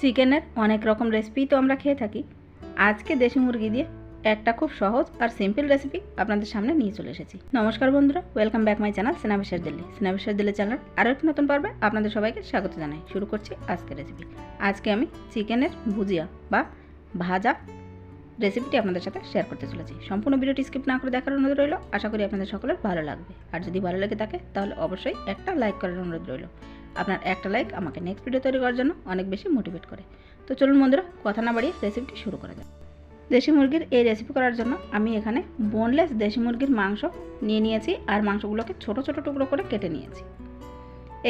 চিকেনের অনেক রকম রেসিপি তো আমরা খেয়ে থাকি। আজকে দেশি মুরগি দিয়ে একটা খুব সহজ আর সিম্পল রেসিপি আপনাদের সামনে নিয়ে চলে এসেছি। নমস্কার বন্ধুরা ওয়েলকাম ব্যাক মাই চ্যানেল সেনাবিশ্বাস দিল্লি সেনাবিশ্বাস দিল্লি চ্যানেল আরও একটি নতুন পর্বে আপনাদের সবাইকে স্বাগত জানাই। শুরু করছি আজকের রেসিপি আজকে আমি চিকেনের ভুজিয়া বা ভাজা রেসিপিটি আপনাদের সাথে শেয়ার করতে চলেছি। সম্পূর্ণ ভিডিওটি স্কিপ না করে দেখার অনুরোধ রইল। আশা করি আপনাদের সকলের ভালো লাগবে। আর যদি ভালো লেগে থাকে, তাহলে অবশ্যই একটা লাইক করার অনুরোধ রইল। আপনার একটা লাইক আমাকে নেক্সট ভিডিও তৈরি করার জন্য অনেক বেশি মোটিভেট করে। তো চলুন বন্ধুরা, কথা না বাড়িয়ে রেসিপিটি শুরু করা যাক। দেশি মুরগির এই রেসিপি করার জন্য আমি এখানে বোনলেস দেশি মুরগির মাংস নিয়ে নিয়েছি আর মাংসগুলোকে ছোট ছোট টুকরো করে কেটে নিয়েছি।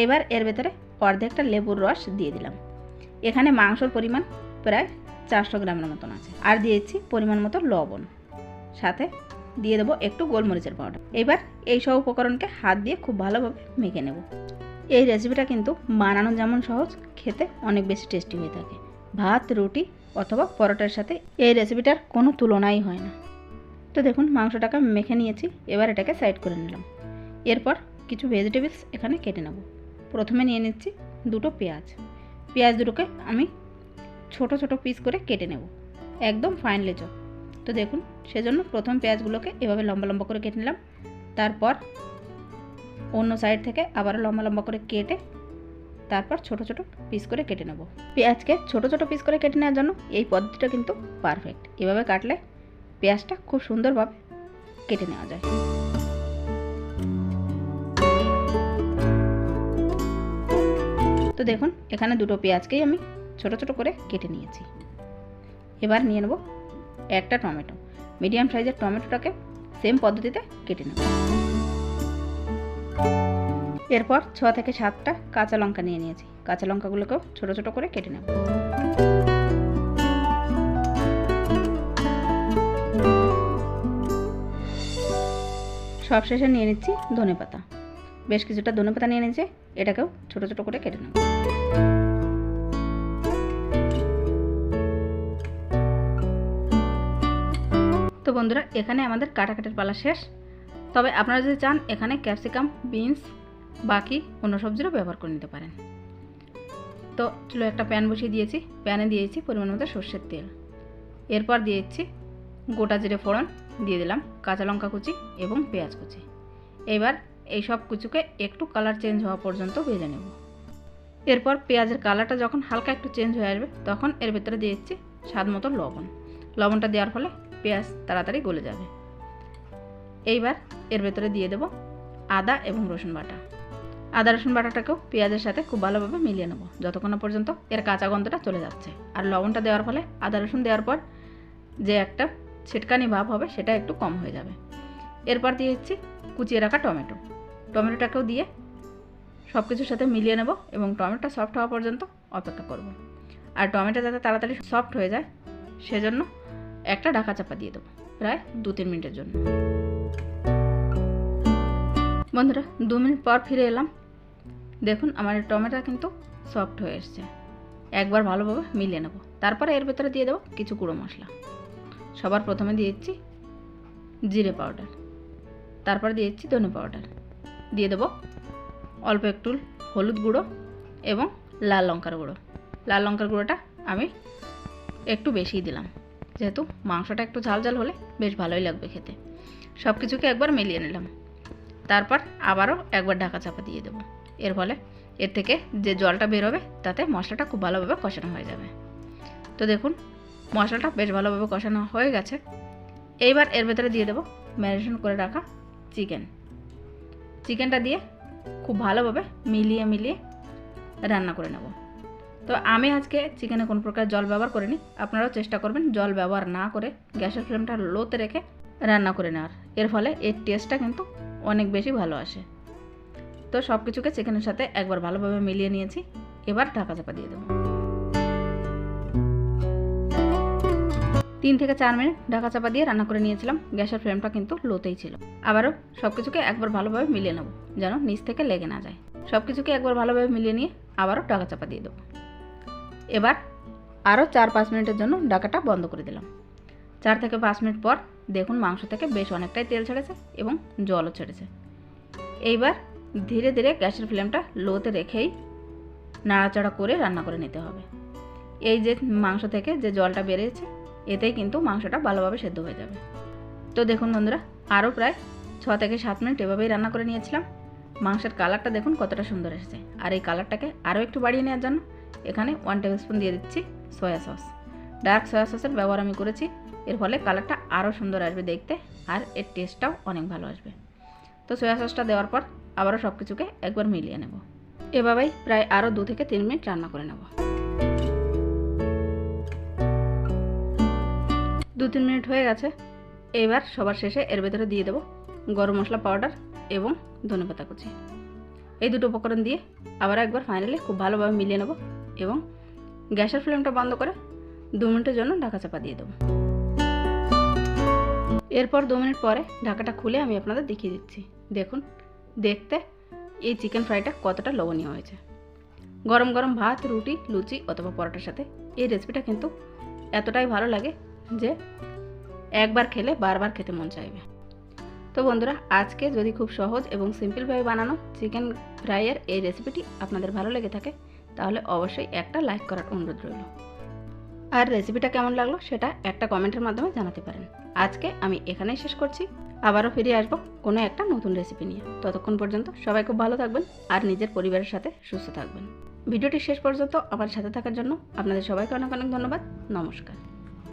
এবার এর ভেতরে অর্ধেকটা লেবুর রস দিয়ে দিলাম। এখানে মাংসর পরিমাণ প্রায় চারশো গ্রামের মতন আছে। আর দিয়েছি পরিমাণ মতো লবণ। সাথে দিয়ে দেবো একটু গোলমরিচের পাউডার। এবার এই সব উপকরণকে হাত দিয়ে খুব ভালোভাবে মেখে নেব। এই রেসিপিটা কিন্তু বানানো যেমন সহজ, খেতে অনেক বেশি টেস্টি হয়ে থাকে। ভাত, রুটি অথবা পরোটার সাথে এই রেসিপিটার কোনো তুলনাই হয় না। তো দেখুন, মাংসটাকে মেখে নিয়েছি, এবার এটাকে সাইড করে নিলাম। এরপর কিছু ভেজিটেবলস এখানে কেটে নেব। প্রথমে নিয়ে নিচ্ছি দুটো পেঁয়াজ। পেঁয়াজ দুটোকে আমি ছোট ছোট পিস করে কেটে নেব। একদম ফাইনলি চপ তো দেখুন, সেজন্য প্রথম পেঁয়াজগুলোকে এভাবে লম্বা লম্বা করে কেটে নিলাম। তারপর অন্য সাইড থেকে আবার লম্বা লম্বা করে কেটে তারপর ছোট ছোট পিস করে কেটে নেব। পেঁয়াজকে ছোট ছোট পিস করে কেটে নেওয়ার জন্য এই পদ্ধতিটা কিন্তু পারফেক্ট এভাবে কাটলে পেঁয়াজটা খুব সুন্দরভাবে কেটে নেওয়া যায়। তো দেখুন, এখানে দুটো পেঁয়াজকেই আমি ছোট ছোট করে কেটে নিয়েছি। এবার নিয়ে নেব একটা টমেটো। মিডিয়াম সাইজের টমেটোটাকে সেম পদ্ধতিতে কেটে নেব। এরপর ছ থেকে সাতটা কাঁচা লঙ্কা নিয়ে নিয়েছি। কাঁচা লঙ্কাগুলোকেও ছোট ছোট করে কেটে নেব। সবশেষে নিয়ে নিচ্ছি ধনে পাতা বেশ কিছুটা ধনে পাতা নিয়ে নিয়েছি। এটাকেও ছোট ছোট করে কেটে নেব। তো বন্ধুরা, এখানে আমাদের কাটাকাটির পালা শেষ। তবে আপনারা যদি চান, এখানে ক্যাপসিকাম, বিনস, বাকি অন্য সবজিরও ব্যবহার করে নিতে পারেন। তো চলো একটা প্যান বসিয়ে দিয়েছি। প্যানে দিয়েছি পরিমাণ মতো সর্ষের তেল। এরপর দিয়েছি গোটা জিরে ফোড়ন, দিয়ে দিলাম কাঁচা লঙ্কা কুচি এবং পেঁয়াজ কুচি। এবার এই সব কুচুকে একটু কালার চেঞ্জ হওয়া পর্যন্ত ভেজে নেব। এরপর পেঁয়াজের কালারটা যখন হালকা একটু চেঞ্জ হয়ে আসবে, তখন এর ভেতরে দিয়েছি স্বাদ মতো লবণ। লবণটা দেওয়ার ফলে পেঁয়াজ তাড়াতাড়ি গলে যাবে। এইবার এর ভেতরে দিয়ে দেব আদা এবং রসুন বাটা। আদা রসুন বাটাটাকেও পেঁয়াজের সাথে খুব ভালোভাবে মিলিয়ে নেব। যতক্ষণ পর্যন্ত এর কাঁচা গন্ধটা চলে যাচ্ছে। আর লবণটা দেওয়ার ফলে আদা রসুন দেওয়ার পর যে একটা ছিটকানি ভাব হবে সেটা একটু কম হয়ে যাবে। এরপর দিয়ে দিচ্ছি কুচিয়ে রাখা টমেটো। টমেটোটাকেও দিয়ে সব কিছুর সাথে মিলিয়ে নেব এবং টমেটোটা সফট হওয়া পর্যন্ত অপেক্ষা করব। আর টমেটো যাতে তাড়াতাড়ি সফট হয়ে যায়, সেজন্য একটা ঢাকা চাপা দিয়ে দেবো, প্রায় দু তিন মিনিটের জন্য। বন্ধুরা, দু মিনিট পর ফিরে এলাম। দেখুন, আমার টমেটো কিন্তু সফট হয়ে এসছে। একবার ভালোভাবে মিলিয়ে নেব। তারপরে এর ভেতরে দিয়ে দেবো কিছু গুঁড়ো মশলা। সবার প্রথমে দিয়ে দিচ্ছি জিরে পাউডার। তারপর দিয়ে দিচ্ছি ধনে পাউডার। দিয়ে দেবো অল্প একটু হলুদ গুঁড়ো এবং লাল লঙ্কার গুঁড়ো। লাল লঙ্কার গুঁড়োটা আমি একটু বেশিই দিলাম। যেহেতু মাংসটা একটু ঝাল ঝাল হলে বেশ ভালোই লাগবে খেতে। সব কিছুকে একবার মিলিয়ে নিলাম। তারপর আবারও একবার ঢাকা চাপা দিয়ে দেবো। এর ফলে এর থেকে যে জলটা বেরোবে তাতে মশলাটা খুব ভালোভাবে কষানো হয়ে যাবে। তো দেখুন, মশলাটা বেশ ভালোভাবে কষানো হয়ে গেছে। এইবার এর ভেতরে দিয়ে দেবো ম্যারিনেশন করে রাখা চিকেন। চিকেনটা দিয়ে খুব ভালোভাবে মিলিয়ে মিলিয়ে রান্না করে নেব। তো আমি আজকে চিকেনে কোনো প্রকার জল ব্যবহার করিনি। আপনারাও চেষ্টা করবেন জল ব্যবহার না করে গ্যাসের ফ্লেমটা লোতে রেখে রান্না করে নেওয়ার। এর ফলে এর টেস্টটা কিন্তু অনেক বেশি ভালো আসে। তো সব কিছুকে চিকেনের সাথে একবার ভালোভাবে মিলিয়ে নিয়েছি। এবার ঢাকা চাপা দিয়ে দেবো। তিন থেকে চার মিনিট ঢাকা চাপা দিয়ে রান্না করে নিয়েছিলাম। গ্যাসের ফ্লেমটা কিন্তু লোতেই ছিল। আবারও সব কিছুকে একবার ভালোভাবে মিলিয়ে নেব, যেন নিচ থেকে লেগে না যায়। সব কিছুকে একবার ভালোভাবে মিলিয়ে নিয়ে আবারও ঢাকা চাপা দিয়ে দেবো। এবার আরও চার পাঁচ মিনিটের জন্য ডাকাটা বন্ধ করে দিলাম। চার থেকে পাঁচ মিনিট পর দেখুন মাংস থেকে বেশ অনেকটাই তেল ছেড়েছে এবং জলও ছেড়েছে। এইবার ধীরে ধীরে গ্যাসের ফ্লেমটা লোতে রেখেই নাড়াচাড়া করে রান্না করে নিতে হবে। এই যে মাংস থেকে যে জলটা বেরিয়েছে, এতেই কিন্তু মাংসটা ভালোভাবে সেদ্ধ হয়ে যাবে। তো দেখুন বন্ধুরা, আরও প্রায় ছ থেকে সাত মিনিট এভাবেই রান্না করে নিয়েছিলাম। মাংসের কালারটা দেখুন কতটা সুন্দর এসেছে। আর এই কালারটাকে আরও একটু বাড়িয়ে নেওয়ার জন্য এখানে ওয়ান টেবিল স্পুন দিয়ে দিচ্ছি সয়া সস ডার্ক সয়া সসের ব্যবহার আমি করেছি, এর ফলে কালারটা আরও সুন্দর আসবে দেখতে আর এর টেস্টটাও অনেক ভালো আসবে। তো সয়া সসটা দেওয়ার পর আবারও সব কিছুকে একবার মিলিয়ে নেব। এভাবেই প্রায় আরও দু থেকে তিন মিনিট রান্না করে নেব। দু তিন মিনিট হয়ে গেছে, এবার সবার শেষে এর ভেতরে দিয়ে দেবো গরম মশলা পাউডার এবং ধনেপাতা কুচি। এই দুটো উপকরণ দিয়ে আবার একবার ফাইনালি খুব ভালোভাবে মিলিয়ে নেব। এবং গ্যাসের ফ্লেমটা বন্ধ করে দু মিনিটের জন্য ঢাকা চাপা দিয়ে দেবো। এরপর দু মিনিট পরে ঢাকাটা খুলে আমি আপনাদের দেখিয়ে দিচ্ছি। দেখুন, দেখতে এই চিকেন ফ্রাইটা কতটা লোভনীয় হয়েছে। গরম গরম ভাত, রুটি, লুচি অথবা পরোটার সাথে এই রেসিপিটা কিন্তু এতটাই ভালো লাগে যে একবার খেলে বারবার খেতে মন চাইবে। তো বন্ধুরা, আজকে যদি খুব সহজ এবং সিম্পলভাবে বানানো চিকেন ফ্রাইয়ের এই রেসিপিটি আপনাদের ভালো লেগে থাকে তাহলে অবশ্যই একটা লাইক করার অনুরোধ রইল। আর রেসিপিটা কেমন লাগল সেটা একটা কমেন্টের মাধ্যমে জানাতে পারেন। আজকে আমি এখানেই শেষ করছি। আবারও ফিরে আসব কোনো একটা নতুন রেসিপি নিয়ে। ততক্ষণ পর্যন্ত সবাই খুব ভালো থাকবেন আর নিজের পরিবারের সাথে সুস্থ থাকবেন। ভিডিওটি শেষ পর্যন্ত আমার সাথে থাকার জন্য আপনাদের সবাইকে অনেক অনেক ধন্যবাদ। নমস্কার।